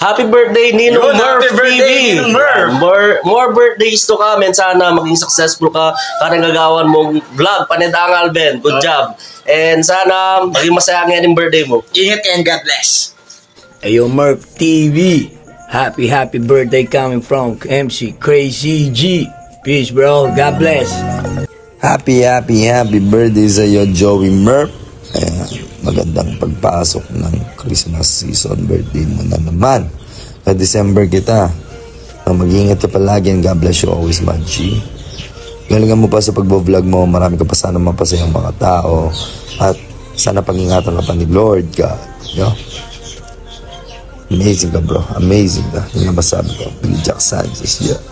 Happy birthday, Ninong Yun, Murph happy birthday, TV! Ninong Murph! More, more birthdays to come and sana maging successful ka karang gagawan mong vlog, Panedang Alben. Good Oh. job. And sana maging masaya ang yung birthday mo. Ingat ka and God bless. Ayo Murph TV. Happy happy birthday coming from MC Crazy G. Peace bro. God bless. Happy, happy, happy birthday sa iyo, Joey Murph. Ayan, magandang pagpasok ng Christmas season. Birthday mo na naman. Sa December kita. Mag-iingat ka palagi and God bless you always, Manchi. Galingan mo pa sa pagbo-vlog mo. Marami ka pa sana mapasayang mga tao. At sana pangingatan ka pa ni Lord God. Yo? Amazing ka, bro. Amazing ka. Yun ang masabi ko. Billy Jack Sanchez, yeah.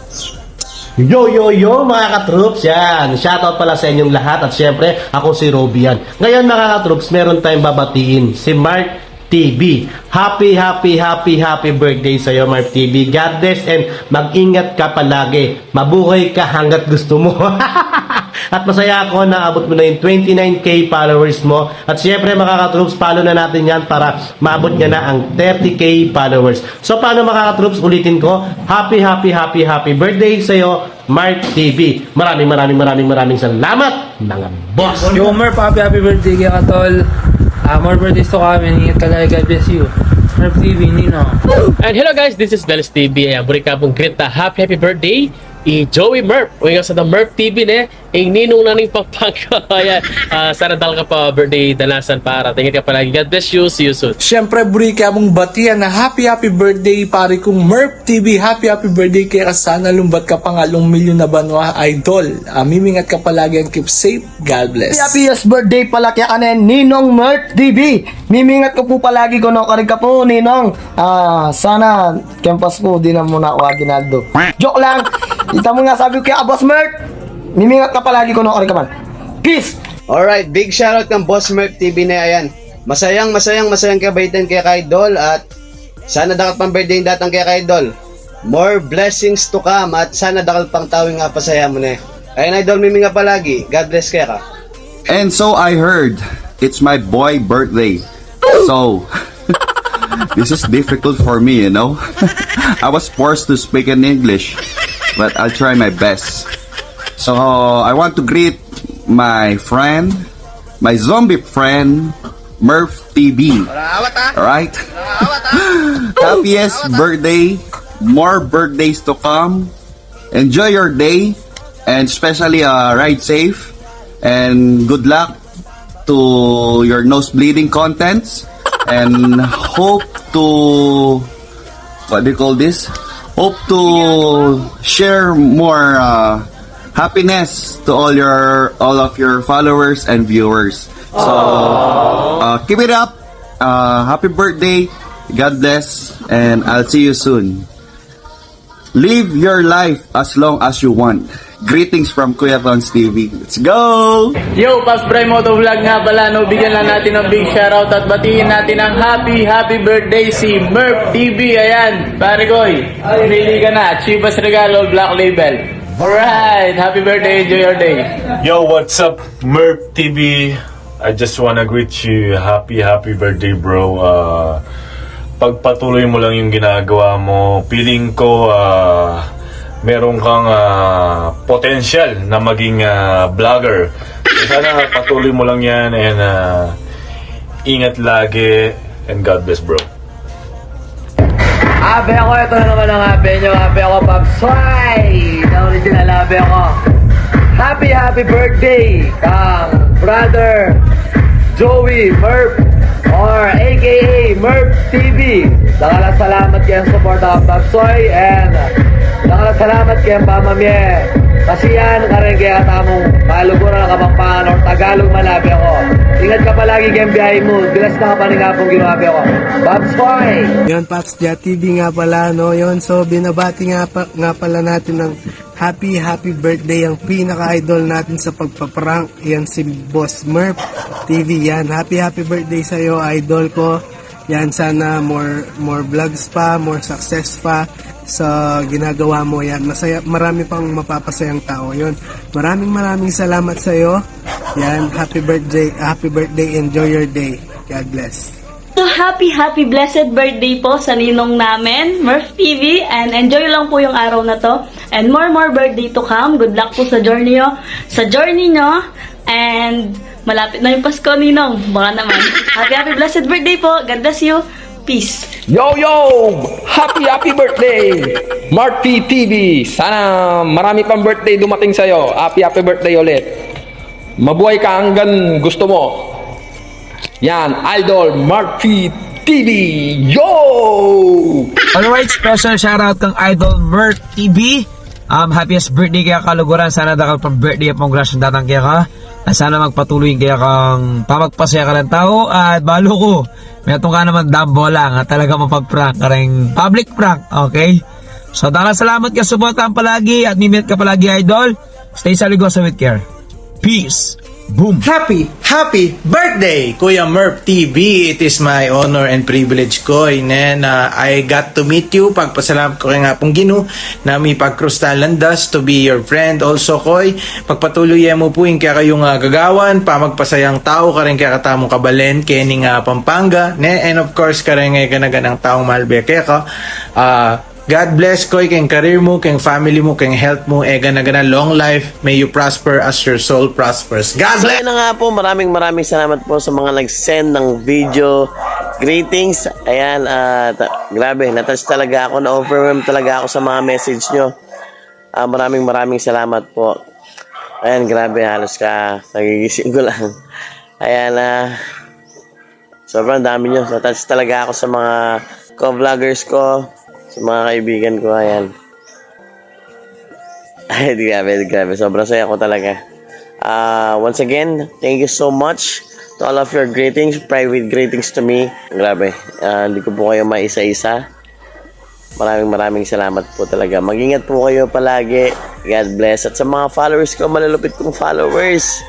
Yo, yo, yo, mga katroops, yan. Shoutout pala sa inyong lahat at syempre, ako si Robby yan. Ngayon, mga katroops, meron tayong babatiin. Si Mark TV. Happy, happy, happy, happy birthday sa iyo, Mark TV. God bless and mag-ingat ka palagi. Mabuhay ka hanggat gusto mo. at masaya ako na abot mo na yung 29k followers mo. At syempre, mga katroops, follow na natin yan para maabot niya na ang 30k followers. So, paano mga katroops? Ulitin ko. Happy, happy, happy, happy birthday sa iyo, Mark TV. Maraming, maraming, maraming, maraming salamat, mga boss. Yo, Murph, happy happy birthday kay Katol. Ah, more birthdays to come and ingat ka lagi. God bless you. Murph TV, Nino. And hello guys, this is Belis TV. Ayan, buri ka pong greet happy happy birthday i Joey Murph. Nga sa the Murph TV ne, ang ninong naning pagpangko. Ayan, ah, sana dal ka pa birthday dalasan para. Tingin ka palagi. God bless you. See you soon. Siyempre, buri ka mong batian na happy happy birthday pare kong Merp TV. Happy happy birthday kaya sana lumbat ka pangalong milyon na banwa idol. Ah, mimingat ka palagi and keep safe. God bless. Happiest birthday pala kaya kanin Ninong Mert TV. Mimingat ko po palagi ko no karin ka po Ninong. Ah, sana campus ko di na muna ako aginaldo. Joke lang. Ita mo nga sabi ko kaya Boss Mert. Mimingat ka palagi ko no karin ka man. Peace. Alright, big shoutout kang Boss Merp TV na ayan. Masayang, masayang, masayang kabaitan kay Kaidol at sana dapat pang birthday yung datang kay Kaidol. More blessings to come at sana dakal pang tawing nga pasaya mo na. Ayun, Idol, mimi nga palagi. God bless kaya ka. And so I heard it's my boy birthday. So this is difficult for me, you know. I was forced to speak in English, but I'll try my best. So I want to greet my friend, my zombie friend, Murph TV. Alright? Happiest birthday, more birthdays to come. Enjoy your day and especially uh, ride safe and good luck to your nose bleeding contents and hope to what do you call this hope to share more uh, happiness to all your all of your followers and viewers so uh, keep it up uh, happy birthday god bless and i'll see you soon live your life as long as you want greetings from kuya Vance tv let's go Yo, Paps Bray Moto Vlog nga pala. No, bigyan lang natin ng big shoutout at batiin natin ang happy, happy birthday si Murph TV. Ayan, pare koy. Pili ka na. Chivas Regalo, Black Label. Alright, happy birthday. Enjoy your day. Yo, what's up, Merp TV? I just wanna greet you. Happy, happy birthday, bro. Uh, pagpatuloy mo lang yung ginagawa mo. Feeling ko, uh, meron kang uh, potential na maging uh, vlogger. So, sana patuloy mo lang yan and uh, ingat lagi and God bless, bro. Abe ako, ito na naman ang abe nyo. Abe ako, Papsoy! Na original abe ako. Happy, happy birthday, kang brother Joey Murph or aka Murph TV. Nakala salamat kayo sa support ng Papsoy and nakala salamat kayo pamamye. Kasi yan, karin kaya tamong kaluguran ng kapampangan or Tagalog malabi ako. Ingat ka palagi kayong biyahe mo. Bilas na ka pa nga pong ginawabi ako. Papsoy! Yon Paps Dia TV nga pala no. Yon so binabati nga pa, nga pala natin ng happy happy birthday ang pinaka-idol natin sa pagpaprank. Yan si Boss Murph TV yan. Happy happy birthday sa iyo idol ko. Yan sana more more vlogs pa, more success pa sa ginagawa mo yan. Masaya marami pang mapapasayang tao yon. Maraming maraming salamat sa iyo. Yan, happy birthday, happy birthday, enjoy your day. God bless. So happy, happy, blessed birthday po sa ninong namin, Murph TV. And enjoy lang po yung araw na to. And more, more birthday to come. Good luck po sa journey nyo. Sa journey nyo. And malapit na yung Pasko, ninong. Baka naman. Happy, happy, blessed birthday po. God bless you. Peace. Yo, yo! Happy, happy birthday! Marty TV! Sana marami pang birthday dumating sa'yo. Happy, happy birthday ulit. Mabuhay ka hanggang gusto mo. Yan, Idol Marty TV! Yo! Alright, special shoutout kang Idol Mert TV. Um, happiest birthday kaya kaluguran. Sana dakal pang birthday at pong datang kaya ka. At sana magpatuloy kaya kang pamagpasaya ka ng tao. At balo ko, may ka naman dambola nga talaga mapag-prank. Kareng public prank, okay? So, dalang salamat ka suportahan palagi at mimit ka palagi, Idol. Stay sa ligosa with care. Peace! Boom! Happy, happy birthday, Kuya Merp TV. It is my honor and privilege ko na I got to meet you. Pagpasalamat ko nga pong ginu na may pagkrustal landas to be your friend also koy. Pagpatuloy mo po yung kaya kayong uh, gagawan, pa magpasayang tao ka rin kaya katamong kabalen, kening uh, Pampanga, ne? and of course ka rin ngay kanaganang taong malbe kaya ka. Uh, God bless ko keng career mo, keng family mo, keng health mo, eh gana gana long life. May you prosper as your soul prospers. God So bless! yun na nga po, maraming maraming salamat po sa mga nag-send ng video greetings. Ayan, at grabe, natouch talaga ako, na-overwhelm talaga ako sa mga message nyo. Ah, maraming maraming salamat po. Ayan, grabe, halos ka, nagigising ko lang. Ayan, ah, sobrang dami nyo. Natouch talaga ako sa mga co-vloggers ko, sa mga kaibigan ko, ayan. Ay, grabe, grabe. Sobrang saya ko talaga. Uh, once again, thank you so much to all of your greetings, private greetings to me. Grabe, ah, hindi ko po kayo maisa-isa. Maraming maraming salamat po talaga. Mag-ingat po kayo palagi. God bless. At sa mga followers ko, malalupit kong followers,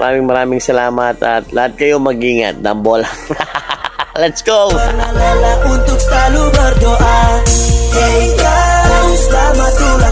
maraming maraming salamat at lahat kayo mag-ingat. Dambola. Let's go. Untuk selalu berdoa. Hey, selamat ulang